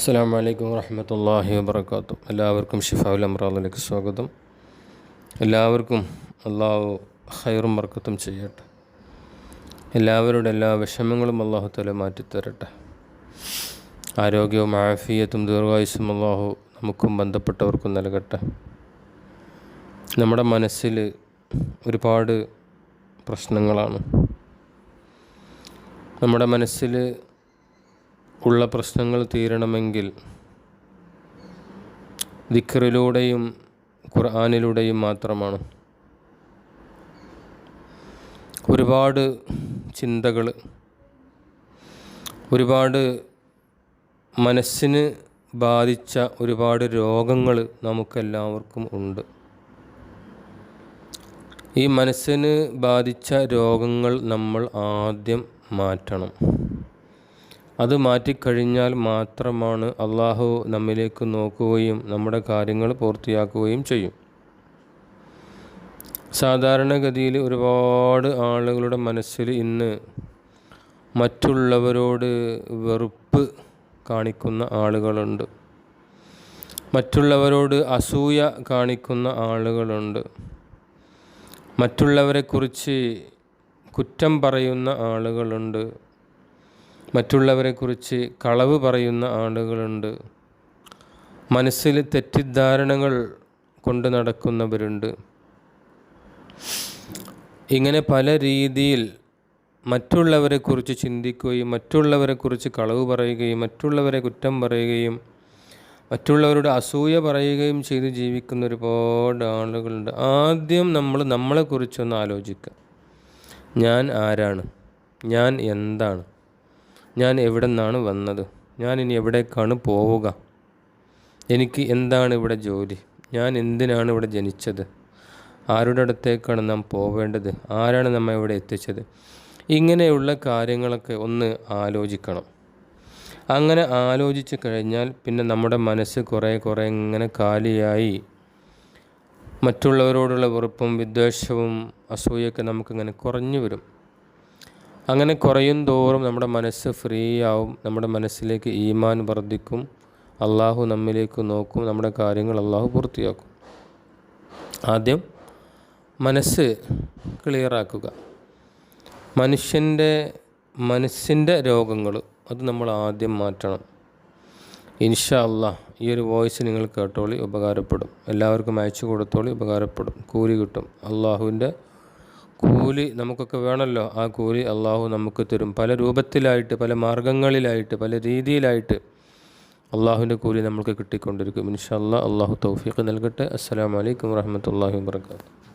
അസ്സാം വലൈക്കും വർഹമത്തല്ലാഹി വാബർക്കാത്തു എല്ലാവർക്കും ഷിഫാവുൽ അമ്രാദിലേക്ക് സ്വാഗതം. എല്ലാവർക്കും അള്ളാഹു ഹൈറും വർക്കത്തും ചെയ്യട്ടെ. എല്ലാവരുടെ എല്ലാ വിഷമങ്ങളും അള്ളാഹുത്തല തല മാറ്റിത്തരട്ടെ. ആരോഗ്യവും ആഫിയത്തും ദീർഘായുസും അള്ളാഹു നമുക്കും ബന്ധപ്പെട്ടവർക്കും നൽകട്ടെ. നമ്മുടെ മനസ്സിൽ ഒരുപാട് പ്രശ്നങ്ങളാണ്. നമ്മുടെ മനസ്സിൽ ഉള്ള പ്രശ്നങ്ങൾ തീരണമെങ്കിൽ ദിക്കറിലൂടെയും ഖുർആാനിലൂടെയും മാത്രമാണ്. ഒരുപാട് ചിന്തകൾ ഒരുപാട് മനസ്സിന് ബാധിച്ച ഒരുപാട് രോഗങ്ങൾ നമുക്കെല്ലാവർക്കും ഉണ്ട്. ഈ മനസ്സിന് ബാധിച്ച രോഗങ്ങൾ നമ്മൾ ആദ്യം മാറ്റണം. അത് മാറ്റിക്കഴിഞ്ഞാൽ മാത്രമാണ് അള്ളാഹു നമ്മിലേക്ക് നോക്കുകയും നമ്മുടെ കാര്യങ്ങൾ പൂർത്തിയാക്കുകയും ചെയ്യും. സാധാരണഗതിയിൽ ഒരുപാട് ആളുകളുടെ മനസ്സിൽ ഇന്ന് മറ്റുള്ളവരോട് വെറുപ്പ് കാണിക്കുന്ന ആളുകളുണ്ട്. മറ്റുള്ളവരോട് അസൂയ കാണിക്കുന്ന ആളുകളുണ്ട്. മറ്റുള്ളവരെക്കുറിച്ച് കുറ്റം പറയുന്ന ആളുകളുണ്ട്. മറ്റുള്ളവരെക്കുറിച്ച് കളവ് പറയുന്ന ആളുകളുണ്ട്. മനസ്സിൽ തെറ്റിദ്ധാരണകൾ കൊണ്ട് നടക്കുന്നവരുണ്ട്. ഇങ്ങനെ പല രീതിയിൽ മറ്റുള്ളവരെക്കുറിച്ച് ചിന്തിക്കുകയും മറ്റുള്ളവരെക്കുറിച്ച് കളവ് പറയുകയും മറ്റുള്ളവരെ കുറ്റം പറയുകയും മറ്റുള്ളവരുടെ അസൂയ പറയുകയും ചെയ്ത് ജീവിക്കുന്ന ഒരുപാട് ആളുകളുണ്ട്. ആദ്യം നമ്മൾ നമ്മളെക്കുറിച്ചൊന്ന് ആലോചിക്കുക. ഞാൻ ആരാണ്? ഞാൻ എന്താണ്? ഞാൻ എവിടെ നിന്നാണ് വന്നത്? ഞാൻ ഇനി എവിടേക്കാണ് പോവുക? എനിക്ക് എന്താണ് ഇവിടെ ജോലി? ഞാൻ എന്തിനാണ് ഇവിടെ ജനിച്ചത്? ആരുടെ അടുത്തേക്കാണ് നാം പോവേണ്ടത്? ആരാണ് നമ്മെ ഇവിടെ എത്തിച്ചത്? ഇങ്ങനെയുള്ള കാര്യങ്ങളൊക്കെ ഒന്ന് ആലോചിക്കണം. അങ്ങനെ ആലോചിച്ച് കഴിഞ്ഞാൽ പിന്നെ നമ്മുടെ മനസ്സ് കുറേ കുറേ ഇങ്ങനെ കാലിയായി. മറ്റുള്ളവരോടുള്ള വെറുപ്പും വിദ്വേഷവും അസൂയൊക്കെ നമുക്കിങ്ങനെ കുറഞ്ഞു വരും. അങ്ങനെ കുറയും തോറും നമ്മുടെ മനസ്സ് ഫ്രീ ആവും നമ്മുടെ മനസ്സിലേക്ക് ഈമാൻ വർദ്ധിക്കും. അള്ളാഹു നമ്മിലേക്ക് നോക്കും. നമ്മുടെ കാര്യങ്ങൾ അള്ളാഹു പൂർത്തിയാക്കും. ആദ്യം മനസ്സ് ക്ലിയറാക്കുക മനുഷ്യന്റെ മനസ്സിന്റെ രോഗങ്ങൾ അത് നമ്മൾ ആദ്യം മാറ്റണം. ഇൻഷാ അള്ളാഹ് ഈ ഒരു വോയിസ് നിങ്ങൾ കേട്ടോളി ഉപകാരപ്പെടും. എല്ലാവർക്കും അയച്ചു കൊടുത്തോളി ഉപകാരപ്പെടും. കൂലി കിട്ടും. അള്ളാഹുവിന്റെ കൂലി നമുക്കൊക്കെ വേണമല്ലോ. ആ കൂലി അള്ളാഹു നമുക്ക് തരും. പല രൂപത്തിലായിട്ട് പല മാർഗങ്ങളിലായിട്ട് പല രീതിയിലായിട്ട് അള്ളാഹുവിന്റെ കൂലി നമുക്ക് കിട്ടിക്കൊണ്ടിരിക്കും. ഇൻഷാ അള്ളാഹ് തൗഫീഖ് നൽകട്ടെ. അസ്സാം വലൈക്കും വാഹമത്തല്ലാഹി വാബർക്കാത്തു